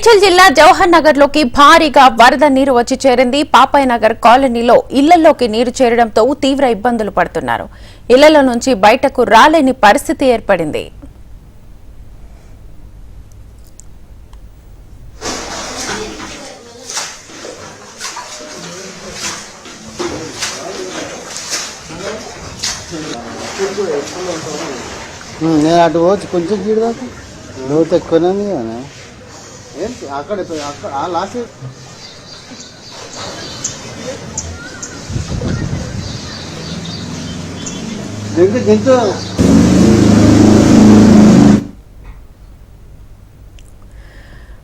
మేడ్చల్ జిల్లా జవహర్ నగర్లోకి భారీగా వరద నీరు వచ్చి చేరింది. పాపాయ్ నగర్ కాలనీలో ఇళ్ళలోకి నీరు చేరడంతో తీవ్ర ఇబ్బందులు పడుతున్నారు. ఇళ్ళలో నుంచి బయటకు రాలేని పరిస్థితి ఏర్పడింది. నేను అటు పోవచ్చు. కొంచెం గీడు దాకా. లోతు ఎక్కువనే ఏంటి? అక్కడ అక్కడ ఆ లాస్ట్ దించు దించు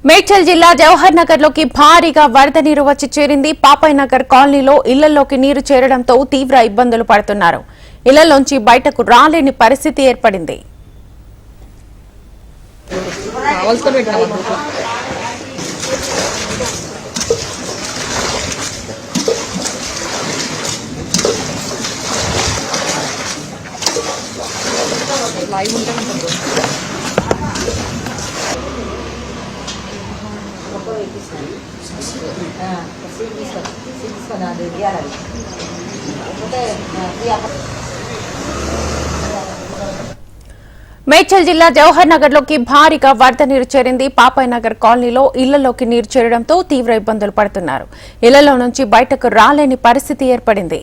మేడ్చల్ జిల్లా జవహర్ నగర్లోకి భారీగా వరద నీరు వచ్చి చేరింది. పాపాయ్ నగర్ కాలనీలో ఇళ్ళలోకి నీరు చేరడంతో తీవ్ర ఇబ్బందులు పడుతున్నారు. ఇళ్ళలోంచి బయటకు రాలేని పరిస్థితి ఏర్పడింది. మేడ్చల్ జిల్లా జవహర్ నగర్లోకి భారీగా వరద నీరు చేరింది. పాపాయ్ నగర్ కాలనీలో ఇళ్ళలోకి నీరు చేరడంతో తీవ్ర ఇబ్బందులు పడుతున్నారు. ఇళ్ళలో నుంచి బయటకు రాలేని పరిస్థితి ఏర్పడింది.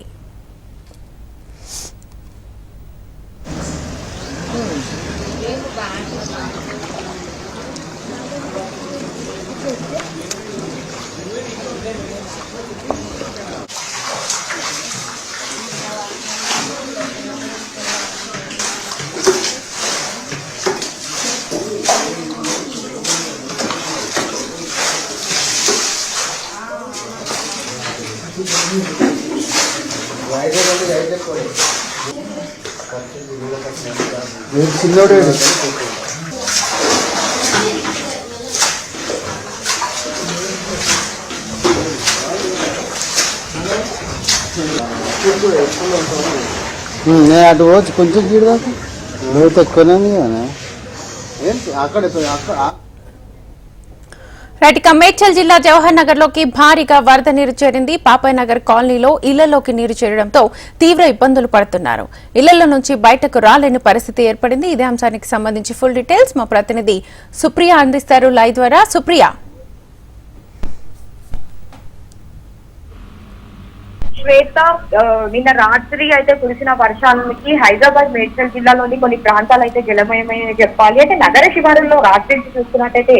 রাইডে বলে রাইডে করে ఉమ్, నేను అటు పోవచ్చు. కొంచెం గీడు నువ్వు తక్కువనే అక్కడ అక్కడ రైట్ ఇక మేడ్చల్ జిల్లా జవహర్ నగర్లోకి భారీగా వరద నీరు చేరింది. పాపాయ్ నగర్ కాలనీలో ఇళ్ళలోకి నీరు చేరడంతో తీవ్ర ఇబ్బందులు పడుతున్నారు. ఇళ్ళలో నుంచి బయటకు రాలేని పరిస్థితి ఏర్పడింది. ఇదే అంశానికి సంబంధించి ఫుల్ డీటెయిల్స్ మా ప్రతినిధి సుప్రియ అందిస్తారు లైవ్ ద్వారా. సుప్రియ. శ్వేత నిన్న రాత్రి అయితే కురిసిన వర్షానికి హైదరాబాద్ మేడ్చల్ జిల్లాలోని కొన్ని ప్రాంతాలు అయితే జలమయమని చెప్పాలి. అంటే నగర శివారుల్లో రాత్రి నుంచి చూసుకున్నట్టయితే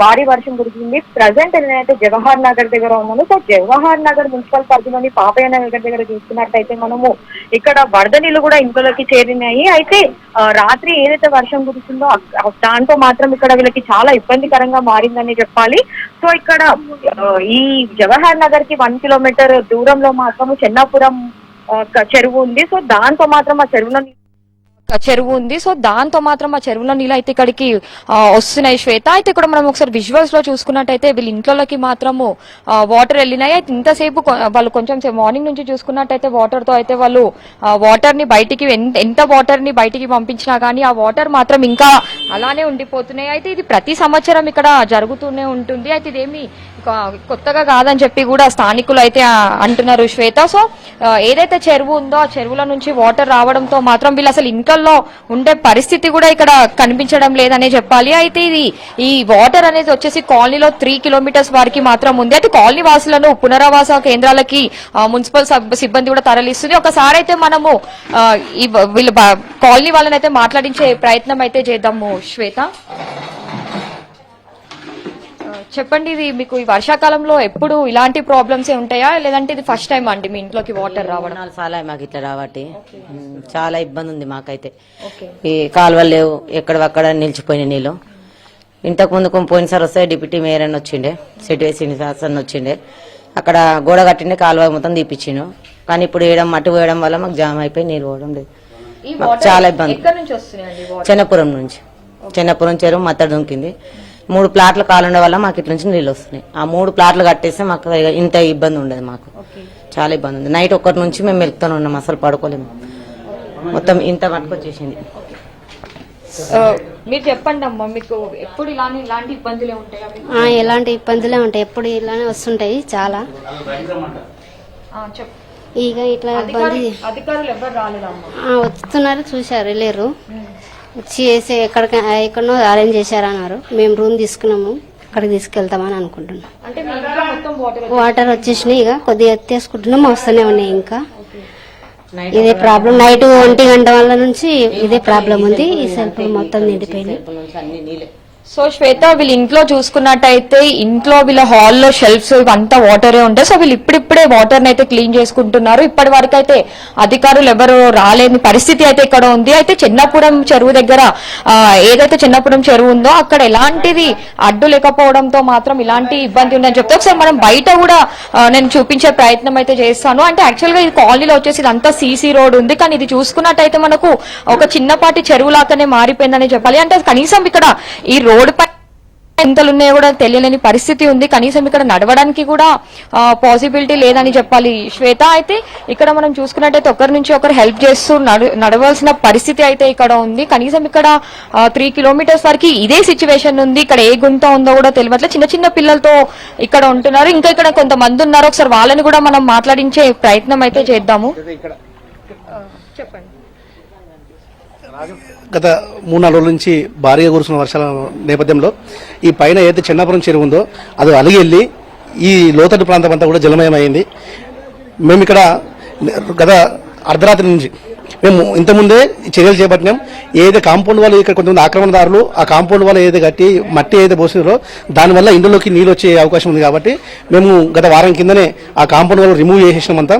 భారీ వర్షం కురిసింది. ప్రజెంట్ నేనైతే జవహర్ నగర్ దగ్గర ఉన్నాను సో జవహర్ నగర్ మున్సిపల్ పరిధిలోని పాపయ్య నగర్ దగ్గర చూసుకున్నట్టయితే మనము ఇక్కడ వరద నీళ్ళు కూడా ఇంట్లోకి చేరినాయి. అయితే రాత్రి ఏదైతే వర్షం కురిసిందో దాంతో మాత్రం ఇక్కడ వీళ్ళకి చాలా ఇబ్బందికరంగా మారిందని చెప్పాలి. సో ఇక్కడ ఈ జవహర్ నగర్కి వన్ కిలోమీటర్ దూరంలో మాత్రం చెన్నాపురం చెరువు ఉంది. సో దాంతో మాత్రం ఆ చెరువులో చెరువు ఉంది. సో దాంతో మాత్రం ఆ చెరువులో నీళ్ళు అయితే ఇక్కడికి వస్తున్నాయి శ్వేత. అయితే ఇక్కడ మనం ఒకసారి విజువల్స్లో చూసుకున్నట్టయితే వీళ్ళ ఇంట్లోకి మాత్రము వాటర్ వెళ్ళినాయి. అయితే ఇంతసేపు వాళ్ళు కొంచెం మార్నింగ్ నుంచి చూసుకున్నట్టయితే వాటర్తో అయితే వాళ్ళు వాటర్ని బయటికి ఎంత వాటర్ని బయటికి పంపించినా కానీ ఆ వాటర్ మాత్రం ఇంకా అలానే ఉండిపోతున్నాయి. అయితే ఇది ప్రతి సంవత్సరం ఇక్కడ జరుగుతూనే ఉంటుంది. అయితే ఇదేమి కొత్తగా కాదని చెప్పి కూడా స్థానికులు అయితే అంటున్నారు శ్వేత. సో ఏదైతే చెరువు ఉందో ఆ చెరువుల నుంచి వాటర్ రావడంతో మాత్రం వీళ్ళు అసలు ఇంట్లో ఉండే పరిస్థితి కూడా ఇక్కడ కనిపించడం లేదనే చెప్పాలి. అయితే ఇది ఈ వాటర్ అనేది వచ్చేసి కాలనీలో త్రీ కిలోమీటర్స్ వారికి మాత్రం ఉంది. అయితే కాలనీ వాసులను పునరావాస కేంద్రాలకి మున్సిపల్ సబ్- సిబ్బంది కూడా తరలిస్తుంది. ఒకసారి అయితే మనము వీళ్ళు కాలనీ వాళ్ళని అయితే మాట్లాడించే ప్రయత్నం అయితే చేద్దాము శ్వేత. చెప్పండి ఇది మీకు ఈ వర్షాకాలంలో ఎప్పుడు ఇలాంటి ప్రాబ్లమ్స్ ఉంటాయా? లేదంటే ఇది ఫస్ట్ టైం అండి మీ ఇంట్లోకి వాటర్ రావడం? నాలుగు సార్లు మాకు ఇట్లా రాబట్టి ఉమ్, చాలా ఇబ్బంది ఉంది మాకైతే. ఈ కాలువలు లేవు ఎక్కడక్కడ నిలిచిపోయిన నీళ్ళు. ఇంతకు ముందు పోయినసారి వస్తే డిప్యూటీ మేయర్ అని వచ్చిండే సిటీ శ్రీనివాస్ అని వచ్చిండే. అక్కడ గోడ కట్టిండే కాలువ మొత్తం తీపిచ్చిండు. కానీ ఇప్పుడు వేయడం మట్టి వేయడం వల్ల మాకు జామ్ అయిపోయి నీళ్ళు పోవడం లేదు. చాలా ఇబ్బంది. చెన్నపురం నుంచి. చెన్నపురం చెరువు మత్తడి దుంకింది. మూడు ప్లాట్ల కాలుండే వల్ల మాకు ఇట్ల నుంచి నీళ్ళు వస్తున్నాయి. ఆ మూడు ప్లాట్లు కట్టేస్తే మాకు ఇంత ఇబ్బంది ఉండదు మాకు. చాలా ఇబ్బంది ఉంది. నైట్ ఒక్కటి నుంచి మేము వెళ్తూనే ఉన్నాం అసలు పడుకోలేము. మొత్తం ఇంత మటుకు వచ్చేసింది. మీరు చెప్పండి అమ్మా మీకు ఎప్పుడు ఇలాంటి ఇలాంటి ఇబ్బందులే ఉంటాయా ఎలాంటి ఇబ్బందులే ఉంటాయి. ఎప్పుడు ఇలానే వస్తుంటాయి చాలా. ఆ, చెప్పు. ఇక ఇట్లా ఇబ్బంది అధికారులు ఎవరు రాలేదమ్మా? ఆ, వస్తున్నారు చూశారు వెళ్ళారు వచ్చి వేసి ఎక్కడికి ఎక్కడనో అరేంజ్ చేశారన్నారు. మేము రూమ్ తీసుకున్నాము అక్కడికి తీసుకెళ్తామని అనుకుంటున్నాం. వాటర్ వాటర్ వచ్చేసినాయి ఇక కొద్దిగా ఎత్తేసుకుంటున్నాం వస్తూనే ఉన్నాయి ఇంకా. ఇదే ప్రాబ్లం నైట్ ఒంటి గంట వల్ల నుంచి ఇదే ప్రాబ్లం ఉంది. ఈ సెల్ఫ్ మొత్తం నిండిపోయినాయి నుంచి అన్ని నీళ్ళే. సో శ్వేత వీళ్ళ ఇంట్లో చూసుకున్నట్టయితే ఇంట్లో వీళ్ళ హాల్లో షెల్ఫ్స్ ఇవంతా వాటరే ఉంటాయి. సో వీళ్ళు ఇప్పుడిప్పుడే వాటర్ అయితే క్లీన్ చేసుకుంటున్నారు. ఇప్పటి వరకు అయితే అధికారులు ఎవరు రాలేని పరిస్థితి అయితే ఇక్కడ ఉంది. అయితే చిన్నపురం చెరువు దగ్గర ఏదైతే చిన్నపురం చెరువు ఉందో అక్కడ ఎలాంటిది అడ్డు లేకపోవడంతో మాత్రం ఇలాంటి ఇబ్బంది ఉందని చెప్తే ఒకసారి మనం బయట కూడా నేను చూపించే ప్రయత్నం అయితే చేస్తాను. అంటే యాక్చువల్గా ఇది కాలనీలో వచ్చేసి ఇదంతా సీసీ రోడ్ ఉంది. కానీ ఇది చూసుకున్నట్టయితే మనకు ఒక చిన్నపాటి చెరువు లాగానే మారిపోయిందని చెప్పాలి. అంటే కనీసం ఇక్కడ ఈ రోడ్ పై ఎంతలు ఉన్నాయో కూడా తెలియలేని పరిస్థితి ఉంది. కనీసం ఇక్కడ నడవడానికి కూడా పాసిబిలిటీ లేదని చెప్పాలి శ్వేత. అయితే ఇక్కడ మనం చూసుకున్నట్టయితే ఒకరి నుంచి ఒకరు హెల్ప్ చేస్తూ నడు- నడవలసిన పరిస్థితి అయితే ఇక్కడ ఉంది. కనీసం ఇక్కడ త్రీ కిలోమీటర్స్ వరకు ఇదే సిచ్యువేషన్ ఉంది. ఇక్కడ ఏ గుంత ఉందో కూడా తెలియట్లేదు. చిన్న చిన్న పిల్లలతో ఇక్కడ ఉంటున్నారు. ఇంకా ఇక్కడ కొంతమంది ఉన్నారు. ఒకసారి వాళ్ళని కూడా మనం మాట్లాడించే ప్రయత్నం అయితే చేద్దాము. చెప్పండి. గత మూడు నాలుగు రోజుల నుంచి భారీగా కురుస్తున్న వర్షాల నేపథ్యంలో ఈ పైన ఏదైతే చెన్నాపురం చెరువు ఉందో అది అలిగి వెళ్ళి ఈ లోతట్టు ప్రాంతం అంతా కూడా జలమయమైంది మేము ఇక్కడ గత అర్ధరాత్రి నుంచి మేము ఇంతకుముందే చర్యలు చేపట్టినాం. ఏదైతే కాంపౌండ్ వాళ్ళు ఇక్కడ కొంతమంది ఆక్రమణదారులు ఆ కాంపౌండ్ వాళ్ళు ఏదైతే కట్టి మట్టి ఏదైతే పోసినారో దానివల్ల ఇందులోకి నీళ్ళు వచ్చే అవకాశం ఉంది కాబట్టి మేము గత వారం కిందనే ఆ కాంపౌండ్ వాళ్ళు రిమూవ్ చేసేసినామంతా.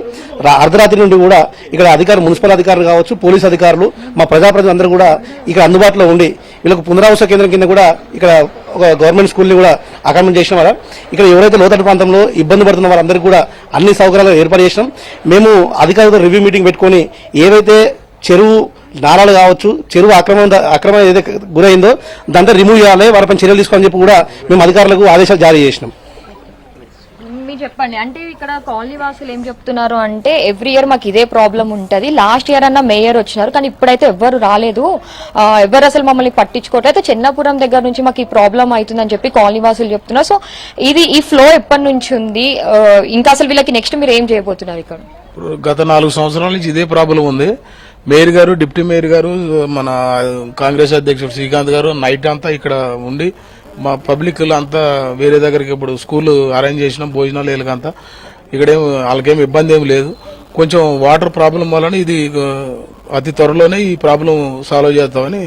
అర్ధరాత్రి నుండి కూడా ఇక్కడ అధికారులు మున్సిపల్ అధికారులు కావచ్చు పోలీస్ అధికారులు మా ప్రజాప్రతినిధులు అందరూ కూడా ఇక్కడ అందుబాటులో ఉండి వీళ్ళకు పునరావాస కేంద్రం కింద కూడా ఇక్కడ ఒక గవర్నమెంట్ స్కూల్ని కూడా అకామిడేట్ చేసిన వారు ఇక్కడ ఎవరైతే లోతట్టు ప్రాంతంలో ఇబ్బంది పడుతున్న వారందరికీ కూడా అన్ని సౌకర్యాలు ఏర్పాటు చేసినాం. మేము అధికారులతో రివ్యూ మీటింగ్ పెట్టుకొని ఏవైతే చెరువు నారాలు కావచ్చు చెరువు అక్రమం అక్రమం ఏదైతే గురైందో దాంతో రిమూవ్ చేయాలి వారిపై చర్యలు తీసుకోవాలని చెప్పి కూడా మేము అధికారులకు ఆదేశాలు జారీ చేసినాం. మీరు చెప్పండి? అంటే ఇక్కడ కాలనీ వాసులు ఏం చెప్తున్నారు అంటే ఎవ్రీ ఇయర్ మాకు ఇదే ప్రాబ్లం ఉంటది. లాస్ట్ ఇయర్ అన్న మేయర్ వచ్చినారు కానీ ఇప్పుడైతే ఎవ్వరు రాలేదు. ఎవరు ఎవ్వరు అసలు మమ్మల్ని పట్టించుకోవట్లేదు. చిన్నపురం దగ్గర నుంచి మాకు ఈ ప్రాబ్లం అవుతుందని చెప్పి కాలనీ వాసులు చెప్తున్నారు. సో ఇది ఈ ఫ్లో ఎప్పటి నుంచి ఉంది? ఇంకా అసలు వీళ్ళకి నెక్స్ట్ మీరు ఏం చేయబోతున్నారు ఇక్కడ? గత నాలుగు సంవత్సరాల నుంచి ఇదే ప్రాబ్లం ఉంది. మేయర్ గారు డిప్యూటీ మేయర్ గారు మన కాంగ్రెస్ అధ్యక్షుడు శ్రీకాంత్ గారు నైట్ అంతా ఇక్కడ ఉండి మా పబ్లిక్ అంతా వేరే దగ్గరికి ఇప్పుడు స్కూల్ అరేంజ్ చేసినాం భోజనాలు వీళ్ళకంతా. ఇక్కడేం వాళ్ళకేం ఇబ్బంది ఏం లేదు. కొంచెం వాటర్ ప్రాబ్లం వలన ఇది అతి త్వరలోనే ఈ ప్రాబ్లం సాల్వ్ చేస్తామని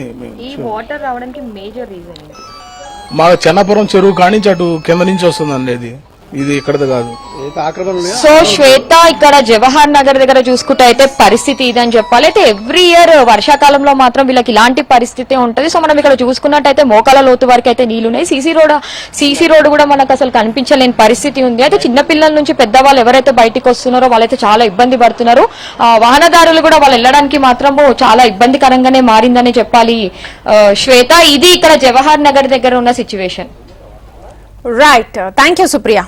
మా చెన్నపురం చెరువు కానించి అటు కింద నుంచి వస్తుందండి ఇది. ఇది ఇక్కడది కాదు. సో శ్వేత ఇక్కడ జవహర్ నగర్ దగ్గర చూసుకుంటే అయితే పరిస్థితి ఇదని చెప్పాలి. అయితే ఎవ్రీ ఇయర్ వర్షాకాలంలో మాత్రం వీళ్ళకి ఇలాంటి పరిస్థితి ఉంటది. సో మనం ఇక్కడ చూసుకున్నట్టయితే మోకాల లోతు వరకు అయితే నీళ్ళు ఉన్నాయి. సీసీ రోడ్ సీసీ రోడ్ కూడా మనకు అసలు కనిపించలేని పరిస్థితి ఉంది. అయితే చిన్న పిల్లల నుంచి పెద్దవాళ్ళు ఎవరైతే బయటికి వస్తున్నారో వాళ్ళైతే చాలా ఇబ్బంది పడుతున్నారు. వాహనదారులు కూడా వాళ్ళు వెళ్ళడానికి మాత్రము చాలా ఇబ్బందికరంగానే మారిందని చెప్పాలి. శ్వేత ఇది ఇక్కడ జవహర్ నగర్ దగ్గర ఉన్న situation right thank you Supriya